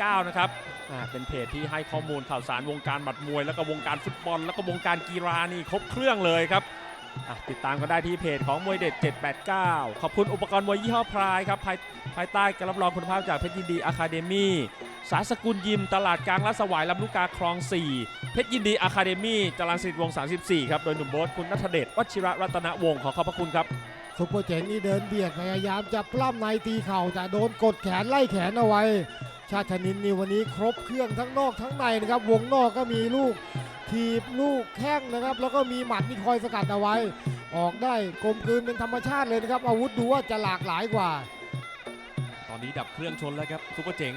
89 นะครับอ่าเป็นเพจที่ให้ข้อมูลข่าวสารวงการหมัดมวย แล้วก็วงการฟุตบอล แล้วก็วงการกีฬานี่ครบเครื่องเลยครับอะติดตามกันได้ที่เพจของมวยเด็ด 789 ขอบคุณอุปกรณ์มวยยี่ห้อพรายครับภายภายใต้การรับรองคุณภาพจากเพชรยินดีอะคาเดมี่สายสกุลยิม ตลาดกลางลาดสวายลำลูกกาคลอง 4 เพชรยินดีอะคาเดมี่จรัญสิริวงศ์34 ครับ โดยหนุ่มโบ๊ทคุณนัทเดชวชิระรัตนวงศ์ขอขอบพระคุณครับ ซุปเปอร์เจ๋งนี่เดินเบียดพยายามจะปล้ำในตีเข่าแต่โดนกดแขนไล่แขนเอาไว้ ชาติชนินนี่วันนี้ครบเครื่องทั้งนอกทั้งในนะครับ วงนอกก็มีลูกทีบลูกแข้งนะครับ แล้วก็มีหมัดนี่คอยสกัดเอาไว้ ออกได้กลมกลืนเป็นธรรมชาติเลยนะครับ อาวุธดูว่าจะหลากหลายกว่า ตอนนี้ดับเครื่องชนแล้วครับซุปเปอร์เจ๋ง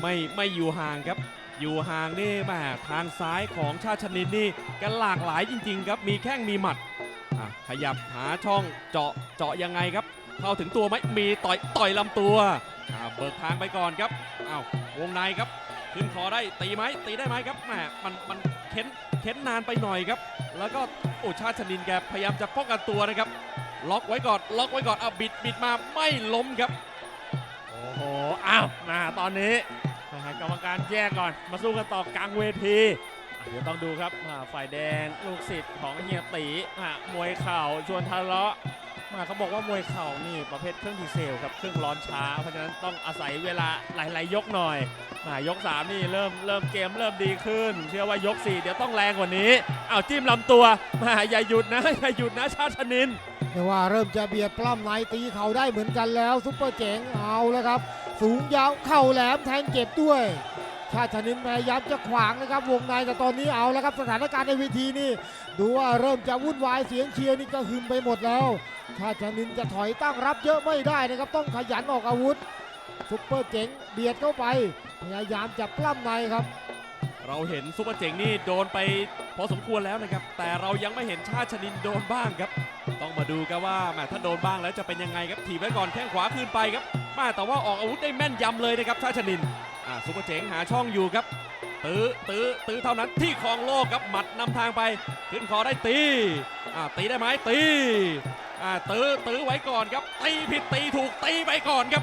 ไม่ไม่อยู่ห่างครับ อยู่ห่างนี่แหมทางซ้ายของชาติชนินนี่กันหลากหลายจริง ๆ ครับมีแข้งมีหมัด อะขยับหาช่องเจาะเจาะยังไงครับ เข้าถึงตัวไหมมีต่อยต่อยลำตัวอ่าเบิกทางไปก่อนครับอ้าววงในครับ ขึ้นคอได้ตีไหมตีได้ไหมครับแหมมันมันเข็นเข็นนานไปหน่อยครับ แล้วก็โอ้ชาติชนินแกพยายามจะป้องกันตัวนะครับ ล็อกไว้ก่อนล็อกไว้ก่อนเอาบิดบิดมาไม่ล้มครับ โอ้โห อ้าว มาตอนนี้กรรมการแยกก่อน มาสู้กันต่อกลางเวที เดี๋ยวต้องดูครับฝ่ายแดงลูกศิษย์ของเฮียตีมวยเข่าชวนทะเลาะมาเขาบอกว่ามวยเข่านี่ประเภทเครื่องดีเซลครับเครื่องร้อนช้า เพราะฉะนั้นต้องอาศัยเวลาหลาย ๆ ยกหน่อยอ่ายก 3 นี่เริ่มเริ่มเกมเริ่มดีขึ้น เชื่อว่ายก 4 เดี๋ยวต้องแรงกว่านี้อ้าจิ้มลำตัวมาอย่าหยุดนะอย่าหยุดนะชาชนินเรียกว่าเริ่มจะเบียดปล้ำในตีเข่าได้เหมือนกันแล้วซุปเปอร์เจ๋งเอาแล้วครับ สูงยาวเข่าแหลมแทงเจ็บด้วย ชาติชนินพยายามจะขวางนะครับ วงในแต่ตอนนี้เอาแล้วครับสถานการณ์ในเวทีนี่ดูว่าเริ่มจะวุ่นวายเสียงเชียร์นี่ก็หึมไปหมดแล้วชาติชนินจะถอยตั้งรับเยอะไม่ได้นะครับต้องขยันออกอาวุธซุปเปอร์เจ๋งเบียดเข้าไปพยายามจะปล้ำในครับ เราเห็นซุปเปอร์เจ๋งนี่โดนไปพอสมควรแล้วนะครับ แต่เรายังไม่เห็นชาติชนินโดนบ้างครับ ต้องมาดูกันว่าแหมถ้าโดนบ้างแล้วจะเป็นยังไงครับถีบไว้ก่อนแข้งขวาคืนไปครับแมาแต่ว่าออกอาวุธได้แม่นยำเลยนะครับชาติชนิน ซุปเปอร์เจ๋งหาช่องอยู่ครับ ตื้อตื้อตื้อเท่านั้นที่ครองโลกครับหมัดนำทางไป ขึ้นคอได้ตีอ่าตีได้ไหมตีอ่าตื้อตื้อไว้ก่อนครับ ตีผิดตีถูกตีไปก่อนครับ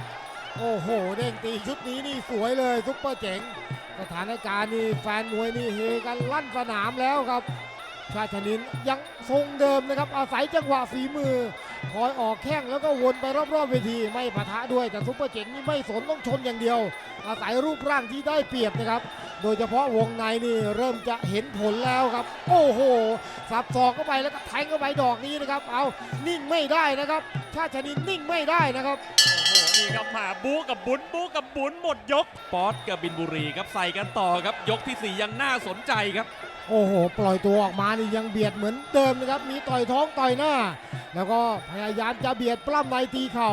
โอ้โหเด้งตีชุดนี้นี่สวยเลยซุปเปอร์เจ๋งสถานการณ์นี่แฟนมวยนี่เฮกันลั่นสนามแล้วครับ ชาติชนินยังทรงเดิมนะครับอาศัยจังหวะฝีมือ คอยออกแข้งแล้วก็วนไปรอบๆเวทีไม่ปะทะด้วยแต่ซุปเปอร์เจ๋งนี่ไม่สนต้องชนอย่างเดียว อาศัยรูปร่างที่ได้เปรียบนะครับ โดยเฉพาะวงในนี่เริ่มจะเห็นผลแล้วครับ โอ้โหสับศอกเข้าไปแล้วก็แทงเข้าไปดอกนี้นะครับ เอานิ่งไม่ได้นะครับ ชาติชนินนิ่งไม่ได้นะครับโอ้โหนี่ครับมาบู๊กับบุญบู๊กับบุญหมดยก ป๊อตกับบินบุรีครับใส่กันต่อครับ ยกที่ 4 ยังน่าสนใจครับ โอ้โห ปล่อยตัวออกมานี่ยังเบียดเหมือนเดิมนะครับ มีต่อยท้องต่อยหน้า แล้วก็พยายามจะเบียดปล้ำในตีเข่า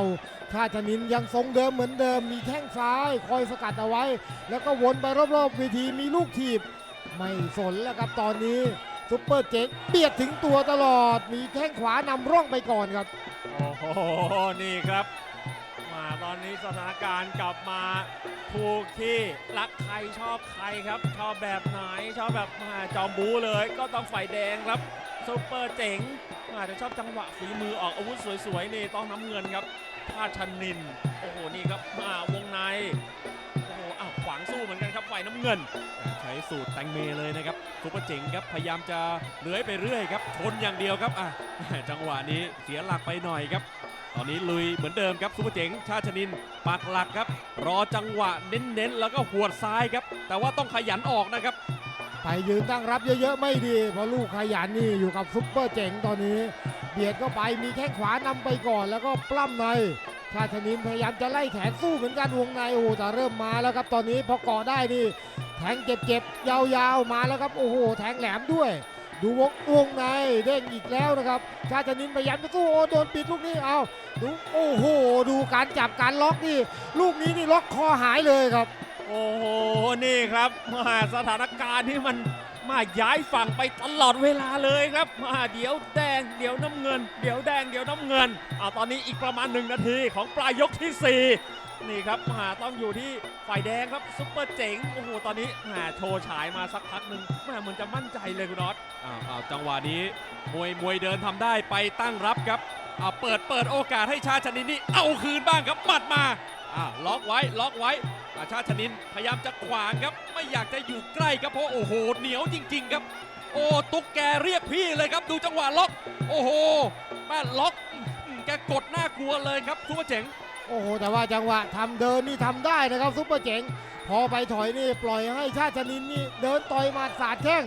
ชาติชนินยังทรงเดิมเหมือนเดิม มีแข้งซ้ายคอยสกัดเอาไว้ แล้วก็วนไปรอบๆเวทีมีลูกถีบ ไม่สนแล้วครับตอนนี้ซุปเปอร์เจ๊กเบียดถึงตัวตลอด มีแข้งขวานำร่องไปก่อนครับ โอ้โห นี่ครับ มาตอนนี้สถานการณ์กลับมาถูกที่รักใครชอบใครครับ ชอบแบบไหนชอบแบบจอมบูเลย ก็ต้องฝ่ายแดงครับ ซุปเปอร์เจ๋งมาจะชอบจังหวะฝีมือออกอาวุธสวยๆนี่ต้องน้ำเงินครับพาชันนิน โอ้โห นี่ครับมาวงใน โอ้โหอ้าวขวางสู้เหมือนกันครับฝ่ายน้ำเงิน ใช้สูตรแตงเมเลยนะครับซุปเปอร์เจ๋งครับ พยายามจะเลื้อยไปเรื่อยครับ ชนอย่างเดียวครับอะจังหวะนี้เสียหลักไปหน่อยครับ ตอนนี้ลุยเหมือนเดิมครับซุปเปอร์เจ๋งชาชนินปักหลักครับ รอจังหวะเน้นๆ แล้วก็หวดซ้ายครับ แต่ว่าต้องขยันออกนะครับ ไปยืนตั้งรับเยอะๆ ไม่ดีเพราะลูกขยันนี่อยู่กับซุปเปอร์เจ๋งตอนนี้ เบียดเข้าไปมีแข้งขวานำไปก่อนแล้วก็ปล้ำในชาติชนินพยายามจะไล่แขนสู้เหมือนกันวงในโอ้โหแต่เริ่มมาแล้วครับตอนนี้พอกาะได้นี่แทงเจ็บๆยาวๆมาแล้วครับโอ้โหแทงแหลมด้วย ดูวงวงในเด้งอีกแล้วนะครับ ชาติชนินพยายามจะสู้โอ้โดนปิดลูกนี้เอาดูโอ้โห ดูการจับการล็อกนี่ ลูกนี้นี่ล็อกคอหายเลยครับ โอ้โห นี่ครับมาสถานการณ์ที่มันมาย้ายฝั่งไปตลอดเวลาเลยครับมาเดี๋ยวแดงเดี๋ยวน้ำเงิน เดี๋ยวแดงเดี๋ยวน้ำเงินอ่าตอนนี้อีกประมาณหนึ่งนาทีของปลายยกที่ 4 นี่ครับมาต้องอยู่ที่ฝ่ายแดงครับซุปเปอร์เจ๋งโอ้โหตอนนี้มาโชว์ฉายมาสักพักหนึ่งแมาเหมือนจะมั่นใจเลยคุณน็อตอ้าวจังหวะนี้มวยมวยเดินทำได้ไปตั้งรับครับอ่าเปิดเปิดโอกาสให้ชาชนินนี่เอาคืนบ้างครับหมัดมาอ่าล็อกไว้ล็อกไว้ อาชาติชนินพยายามจะขวางครับ ไม่อยากจะอยู่ใกล้ครับเพราะโอ้โหเหนียวจริง ๆ ครับ โอ้ตุ๊กแกเรียกพี่เลยครับ ดูจังหวะล็อก โอ้โหแม่ล็อกแกกดหน้ากลัวเลยครับซุปเปอร์เจ๋งโอ้โหแต่ว่าจังหวะทำเดินนี่ทำได้นะครับซุปเปอร์เจ๋งพอไปถอยนี่ปล่อยให้ชาติชนินนี่เดินต่อยมาสาดแข้ง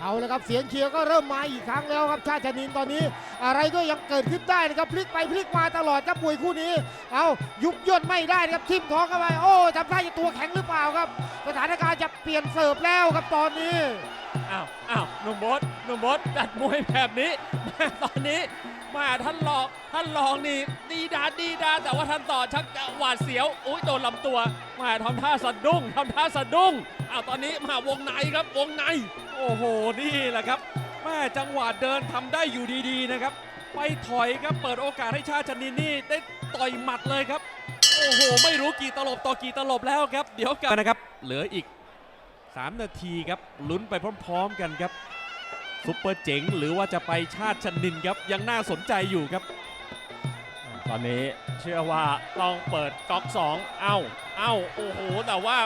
เอาละครับเสียงเชียร์ก็เริ่มมาอีกครั้งแล้วครับชาติชนินตอนนี้ อะไรก็ยังเกิดขึ้นได้นะครับพลิกไปพลิกมาตลอดครับมวยคู่นี้ เอายุบย่นไม่ได้นะครับทิ่มท้องเข้าไปโอ้ทำท่าจะตัวแข็งหรือเปล่าครับสถานการณ์จะเปลี่ยนเสิร์ฟแล้วครับตอนนี้อ้าวอ้าวหนุ่มบดหนุ่มบดจัดมวยแบบนี้ตอนนี้ มาท่านลอกท่านลองนี่ดีดาดีดาแต่ว่าท่านต่อชักจะหวาดเสียวอุ้ยโดนลำตัวแมาทำท่าสะดุ้งทำท่าสะดุ้งอ้าวตอนนี้มาวงในครับวงใน โอ้โหนี่แหละครับแม่จังหวะเดินทำได้อยู่ดีๆนะครับ ไปถอยครับเปิดโอกาสให้ชาติชนินนี่ได้ต่อยหมัดเลยครับ โอ้โห ไม่รู้กี่ตลบต่อกี่ตลบแล้วครับ เดี๋ยวกันนะครับ เหลืออีก 3 นาทีครับลุ้นไปพร้อม ๆ กันครับ ซุปเปอร์เจ๋งหรือว่าจะไปชาติชนินครับยังน่าสนใจอยู่ครับ ตอนนี้เชื่อว่าต้องเปิดก๊อกสองเอ้า เอ้า โอ้โห แต่ว่า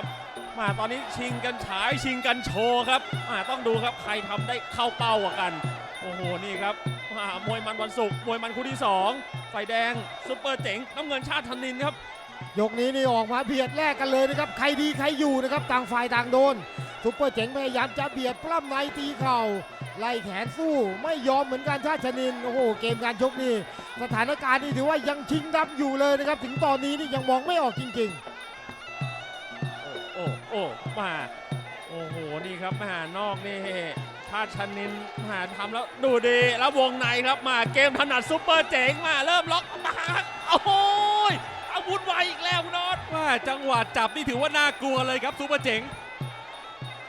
มาตอนนี้ชิงกันฉายชิงกันโชว์ครับมาต้องดูครับใครทำได้เข้าเป้ากว่ากัน โอ้โห นี่ครับมามวยมันวันศุกร์มวยมันคู่ที่ 2 ไฟแดงซุปเปอร์เจ๋งน้ำเงินชาติธนินครับ ยกนี้นี่ออกมาเบียดแลกกันเลยนะครับ ใครดีใครอยู่นะครับ ต่างฝ่ายต่างโดนซุปเปอร์เจ๋งพยายามจะเบียดปล้ำในตีเข่า ไล่แขนสู้ไม่ยอมเหมือนกันชาติชนินโอ้โหเกมการชกนี่สถานการณ์นี่ถือว่ายังชิงดับอยู่เลยนะครับ ถึงตอนนี้นี่ยังมองไม่ออกจริงโอ้โอ้มาโอ้โหนี่ครับมหานอกนี่ชาติชนินมาทำแล้วดูดีแล้ววงในครับมาเกมถนัดซุปเปอร์เจ๋งมาเริ่มล็อกมาโอ้โหยอาวุธไวอีกแล้วคุณนอตว่าจังหวะจับนี่ถือว่าน่ากลัวเลยครับซูเปอร์เจ๋ง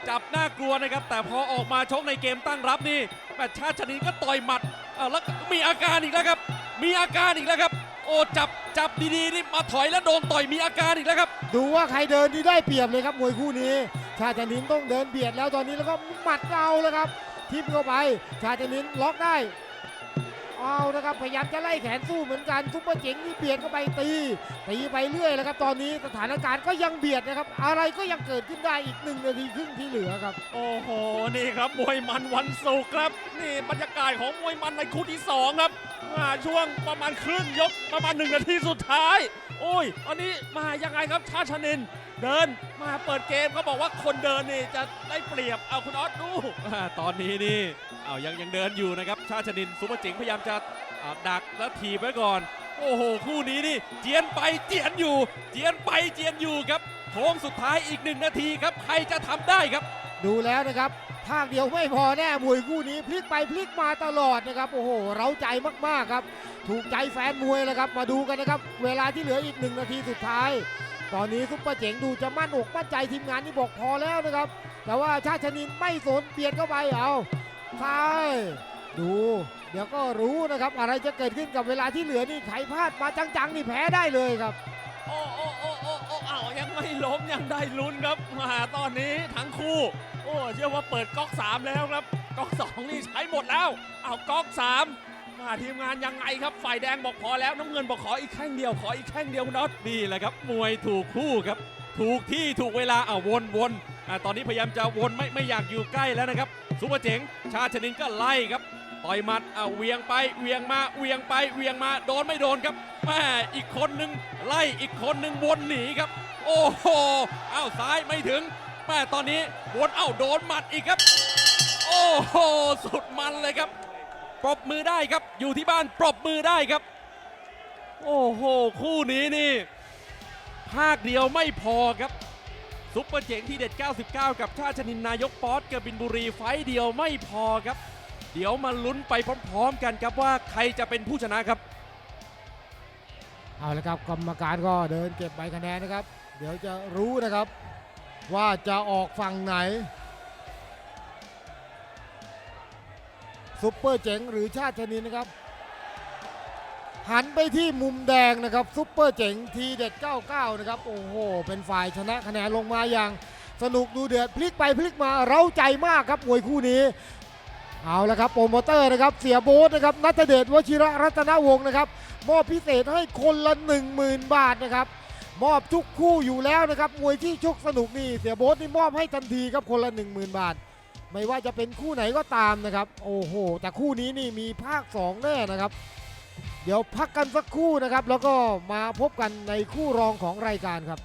จับน่ากลัวนะครับ แต่พอออกมาชกในเกมตั้งรับนี่แมตชาติชนินก็ต่อยหมัดเอาแล้วมีอาการอีกแล้วครับ มีอาการอีกแล้วครับ โอ้จับจับดีๆนี่มาถอยแล้วโดนต่อยมีอาการอีกแล้วครับ ดูว่าใครเดินนี่ได้เปรียบเลยครับมวยคู่นี้ ชาติชนินต้องเดินเบียดแล้วตอนนี้แล้วก็หมัดเอาแล้วครับทิปเข้าไป ชาติชนินล็อกได้ เอานะครับพยายามจะไล่แขนสู้เหมือนกันซุปเปอร์เจ๋งนี่เบียดเข้าไปตีตีไปเรื่อยแล้วครับตอนนี้สถานการณ์ก็ยังเบียดนะครับ อะไรก็ยังเกิดขึ้นได้อีกหนึ่งนาทีครึ่งที่เหลือครับ โอ้โหนี่ครับมวยมันวันศุกร์ครับ นี่บรรยากาศของมวยมันในคู่ที่ 2 ครับมาช่วงประมาณครึ่งยกประมาณ1นาทีสุดท้าย โอ้ย อันนี้มายังไงครับชาชนิน เดินมาเปิดเกมเขาบอกว่าคนเดินนี่จะได้เปรียบเอาคุณออสดูอ่าตอนนี้นี่เอายังยังเดินอยู่นะครับ ชาติชนินซูเปอร์เจ๋งพยายามจะอ่าดักแล้วถีบไว้ก่อน โอ้โห คู่นี้นี่เจียนไปเจียนอยู่ เจียนไปเจียนอยู่ครับโค้งสุดท้ายอีกหนึ่งนาทีครับ ใครจะทำได้ครับ ดูแล้วนะครับภาคเดียวไม่พอแน่มวยคู่นี้พลิกไปพลิกมาตลอดนะครับ โอ้โห เร้าใจมากๆครับ ถูกใจแฟนมวยเลยครับ มาดูกันนะครับ เวลาที่เหลืออีกหนึ่งนาทีสุดท้าย ตอนนี้ซุปเปอร์เจ๋งดูจะมั่นอกมั่นใจทีมงานนี่บอกพอแล้วนะครับ แต่ว่าชาติชนินไม่สนเบียดเข้าไปเอาซ้ายดู เดี๋ยวก็รู้นะครับ อะไรจะเกิดขึ้นกับเวลาที่เหลือนี่ใครพลาดมาจังๆนี่แพ้ได้เลยครับโอ้โอ้โอ้โอ้โอ้อ้ายังไม่ล้มยังได้ลุ้นครับมาตอนนี้ทั้งคู่ โอ้เชื่อว่าเปิดก๊อก3แล้วครับก๊อก2นี่ใช้หมดแล้ว เอาก๊อก3มาทีมงานยังไงครับฝ่ายแดงบอกพอแล้วน้ำเงินบอกขออีกแข้งเดียวขออีกแข้งเดียวน็อตนี่แหละครับมวยถูกคู่ครับ ถูกที่ถูกเวลาอ่าวนวนอ่าตอนนี้พยายามจะวนไม่ไม่อยากอยู่ใกล้แล้วนะครับซุปเปอร์เจ๋งชาชนินก็ไล่ครับต่อยหมัดอ่าเวียงไปเวียงมาเวียงไปเวียงมาโดนไม่โดนครับแม่อีกคนนึงไล่อีกคนนึงวนหนีครับ โอ้โหอ้าวซ้ายไม่ถึงแม่ตอนนี้วนเอ้าโดนหมัดอีกครับ โอ้โหสุดมันเลยครับ ปรบมือได้ครับ อยู่ที่บ้านปรบมือได้ครับ โอ้โห คู่นี้นี่ ภาคเดียวไม่พอครับ ซุปเปอร์เจ๋งที่เด็ด 99 กับชาชนินนายกป๊อตกบินบุรีไฟเดียวไม่พอครับ เดี๋ยวมาลุ้นไปพร้อมๆกันครับว่าใครจะเป็นผู้ชนะครับ เอาละครับกรรมการก็เดินเก็บใบคะแนนนะครับ เดี๋ยวจะรู้นะครับ ว่าจะออกฝั่งไหน ซุปเปอร์เจ๋งหรือชาติชนินนะครับ หันไปที่มุมแดงนะครับซุปเปอร์เจ๋งทีเด็ด 99 นะครับ โอ้โห เป็นฝ่ายชนะคะแนนลงมาอย่างสนุกดูเดือดพลิกไปพลิกมาเร้าใจมากครับมวยคู่นี้ เอาละครับโปรโมเตอร์นะครับเสียโบ๊ทนะครับนัทเดชวชิระรัตนวงศ์นะครับมอบพิเศษให้คนละ 10,000 บาทนะครับมอบทุกคู่อยู่แล้วนะครับมวยที่ชกสนุกนี่เสียโบ๊ทนี่มอบให้ทันทีครับคนละ 10,000 บาท ไม่ว่าจะเป็นคู่ไหนก็ตามนะครับ โอ้โห แต่คู่นี้นี่มีภาค 2 แน่นะครับ เดี๋ยวพักกันสักคู่นะครับ แล้วก็มาพบกันในคู่รองของรายการครับ